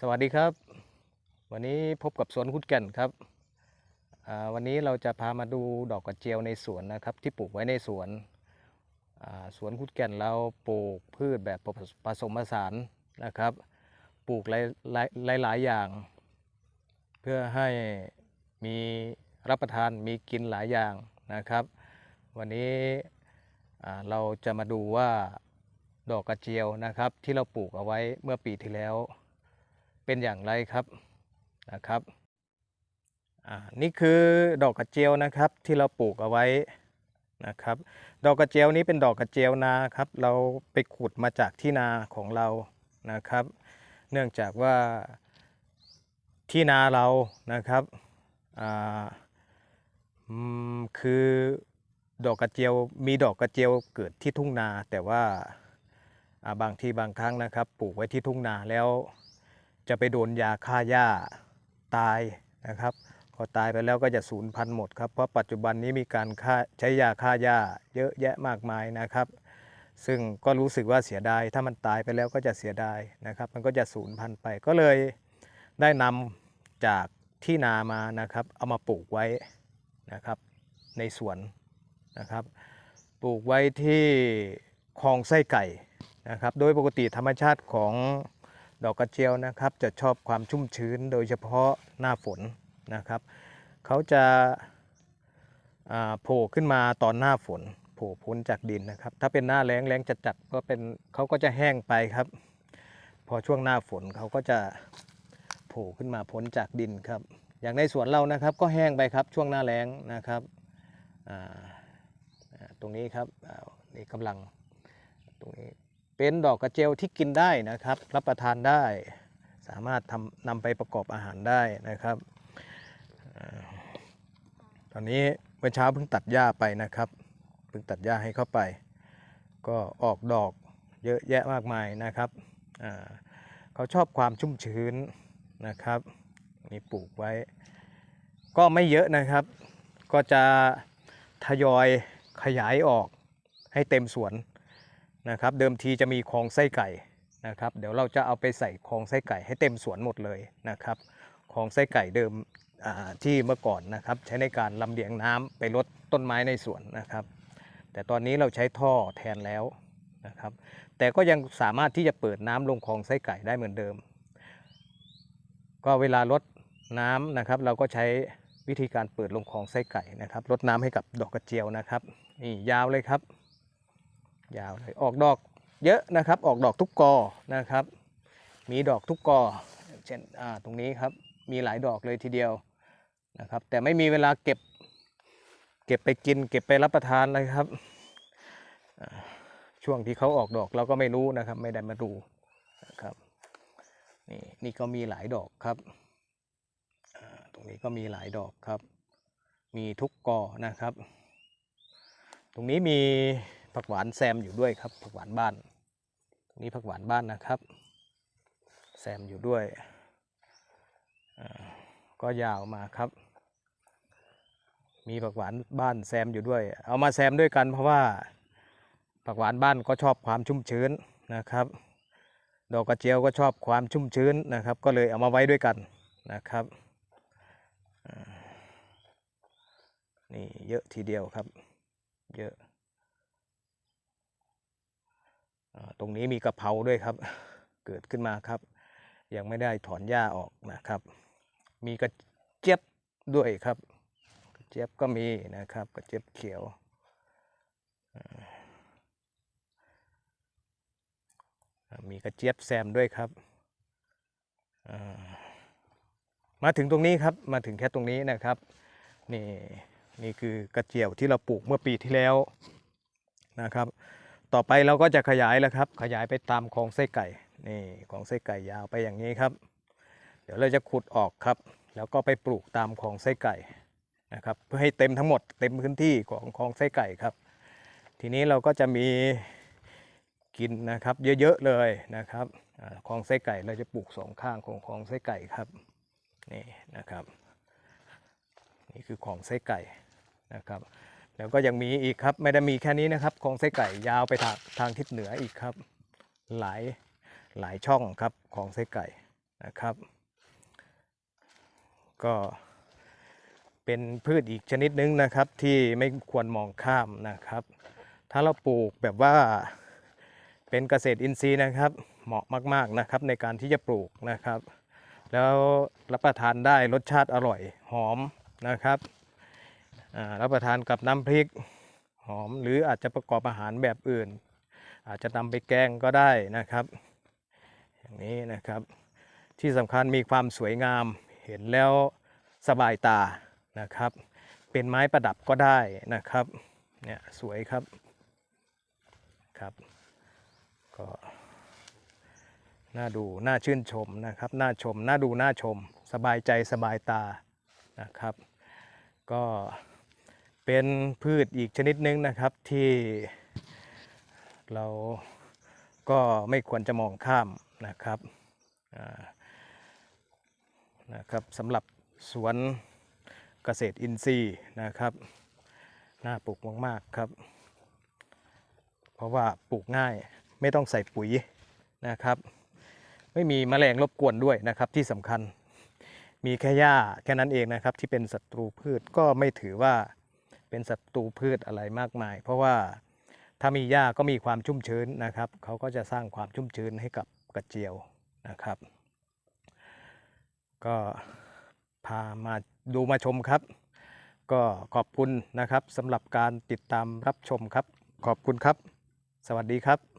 สวัสดีครับ วันนี้พบกับสวนคุดแก่นครับวันนี้เราจะพามาดูดอกกระเจียวในสวนนะครับ ที่ปลูกไว้ในสวนสวนคุดแก่นเราปลูกพืชแบบผสมผสานนะครับ ปลูกหลายหลายอย่าง เพื่อให้มีรับประทานมีกินหลายอย่างนะครับ วันนี้เราจะมาดูว่าดอกกระเจียวนะครับ ที่เราปลูกเอาไว้เมื่อปีที่แล้ว เป็นอย่างไรครับนะครับนี่คือดอกกระเจียวนะครับที่เราปลูกเอาไว้นะครับ ดอกกระเจียวนี้เป็นดอกกระเจียวนาครับ เราไปขุดมาจากที่นาของเรานะครับ เนื่องจากว่าที่นาเรานะครับคือดอกกระเจียวมีดอกกระเจียวเกิดที่ทุ่งนา แต่ว่าอ่าบางที่บางครั้งนะครับ ปลูกไว้ที่ทุ่งนาแล้ว จะไปโดนยาฆ่าหญ้าตายนะครับพอตายไปแล้วก็จะสูญพันธุ์หมดครับเพราะปัจจุบันนี้มีการฆ่าใช้ยาฆ่าหญ้าเยอะแยะมากมายนะครับ ซึ่งก็รู้สึกว่าเสียดายถ้ามันตายไปแล้วก็จะเสียดายนะครับ มันก็จะสูญพันธุ์ไปก็เลยได้นำจากที่นามานะครับเอามาปลูกไว้นะครับในสวนนะครับปลูกไว้ที่คลองไส้ไก่นะครับ โดยปกติธรรมชาติของ ดอกกระเจียวนะครับจะชอบความชุ่มชื้นโดยเฉพาะหน้าฝนนะครับ เขาจะาโผล่ขึ้นมาตอนหน้าฝนโผล่พ้นจากดินนะครับ ถ้าเป็นหน้าแล้งแล้งจัดจัดๆก็เป็นเขาก็จะแห้งไปครับ พอช่วงหน้าฝนเขาก็จะโผล่ขึ้นมาพ้นจากดินครับ อย่างในสวนเรานะครับก็แห้งไปครับช่วงหน้าแล้งนะครับตรงนี้ครับนี่กำลังตรงนี้ เป็นดอกกระเจียวที่กินได้นะครับ รับประทานได้ สามารถทำนำไปประกอบอาหารได้นะครับตอนนี้เมื่อเช้าเพิ่งตัดหญ้าไปนะครับเพิ่งตัดหญ้าให้เข้าไป ก็ออกดอกเยอะแยะมากมายนะครับเขาชอบความชุ่มชื้นนะครับนี่ปลูกไว้ ก็ไม่เยอะนะครับ ก็จะทยอยขยายออกให้เต็มสวน นะครับ เดิมทีจะมีคลองไส้ไก่นะครับ เดี๋ยวเราจะเอาไปใส่คลองไส้ไก่ให้เต็มสวนหมดเลยนะครับคลองไส้ไก่เดิมที่เมื่อก่อนนะครับ ใช้ในการลำเลียงน้ำไปลดต้นไม้ในสวนนะครับ แต่ตอนนี้เราใช้ท่อแทนแล้วนะครับ แต่ก็ยังสามารถที่จะเปิดน้ำลงคลองไส้ไก่ได้เหมือนเดิม ก็เวลาลดน้ำนะครับ เราก็ใช้วิธีการเปิดลงคลองไส้ไก่นะครับลดน้ำให้กับดอกกระเจียวนะครับนี่ยาวเลยครับ ยาวเลยออกดอกเยอะนะครับ ออกดอกทุกกอนะครับ มีดอกทุกกอเช่นตรงนี้ครับมีหลายดอกเลยทีเดียวนะครับ แต่ไม่มีเวลาเก็บ เก็บไปกิน เก็บไปรับประทานเลยครับ ช่วงที่เขาออกดอกเราก็ไม่รู้นะครับ ไม่ได้มาดูนะครับนี่นี่ก็มีหลายดอกครับตรงนี้ก็มีหลายดอกครับ มีทุกกอนะครับ ตรงนี้มี ผักหวานแซมอยู่ด้วยครับ ผักหวานบ้านตรงนี้ผักหวานบ้านนะครับ แซมอยู่ด้วย ก็ยาวมาครับ มีผักหวานบ้านแซมอยู่ด้วย เอามาแซมด้วยกันเพราะว่าผักหวานบ้านก็ชอบความชุ่มชื้นนะครับ ดอกกระเจียวก็ชอบความชุ่มชื้นนะครับ ก็เลยเอามาไว้ด้วยกันนะครับนี่เยอะทีเดียวครับ เยอะ อ่า ตรงนี้มีกระเพราด้วยครับ เกิดขึ้นมาครับ ยังไม่ได้ถอนหญ้าออกนะครับ มีกระเจี๊ยบด้วยครับ กระเจี๊ยบก็มีนะครับ กระเจี๊ยบเขียวมีกระเจี๊ยบแซมด้วยครับ มาถึงตรงนี้ครับ มาถึงแค่ตรงนี้นะครับ นี่นี่คือกระเจียวที่เราปลูกเมื่อปีที่แล้วนะครับ ต่อไปเราก็จะขยายแล้วครับ ขยายไปตามคลองไส้ไก่นี่คลองไส้ไก่ยาวไปอย่างนี้ครับ เดี๋ยวเราจะขุดออกครับ แล้วก็ไปปลูกตามคลองไส้ไก่นะครับเพื่อให้เต็มทั้งหมดเต็มพื้นที่ของคลองไส้ไก่ครับ ทีนี้เราก็จะมีกินนะครับเยอะๆเลยนะครับคลองไส้ไก่เราจะปลูกสองข้างของคลองไส้ไก่ครับนี่นะครับ นี่คือของไส้ไก่นะครับ แล้วก็ยังมีอีกครับไม่ได้มีแค่นี้นะครับของไส้ไก่ยาวไปทางทางทิศเหนืออีกครับ หลายหลายช่องครับของไส้ไก่นะครับ ก็เป็นพืชอีกชนิดหนึงนะครับที่ไม่ควรมองข้ามนะครับ ถ้าเราปลูกแบบว่าเป็นเกษตรอินทรีย์นะครับ เหมาะมากๆนะครับในการที่จะปลูกนะครับ แล้วรับประทานได้รสชาติอร่อยหอมนะครับ รับประทานกับน้ำพริกหอมหรืออาจจะประกอบอาหารแบบอื่น อาจจะนำไปแกงก็ได้นะครับ อย่างนี้นะครับ ที่สำคัญมีความสวยงามเห็นแล้วสบายตานะครับ เป็นไม้ประดับก็ได้นะครับเนี่ยสวยครับครับ ก็น่าดูน่าชื่นชมนะครับน่าชมน่าดูน่าชม สบายใจสบายตานะครับ ก็ เป็นพืชอีกชนิดหนึงนะครับที่เราก็ไม่ควรจะมองข้ามนะครับนะครับสำหรับสวนเกษตรอินทรีย์นะครับ น่าปลูกมากๆครับ เพราะว่าปลูกง่ายไม่ต้องใส่ปุ๋ยนะครับ ไม่มีแมลงรบกวนด้วยนะครับที่สำคัญมีแค่หญ้าแค่นั้นเองนะครับที่เป็นศัตรูพืชก็ไม่ถือว่า เป็นศัตรูพืชอะไรมากมาย เพราะว่าถ้ามีหญ้าก็มีความชุ่มชื้นนะครับ เขาก็จะสร้างความชุ่มชื้นให้กับกระเจียวนะครับ ก็พามาดูมาชมครับ ก็ขอบคุณนะครับสำหรับการติดตามรับชมครับ ขอบคุณครับ สวัสดีครับ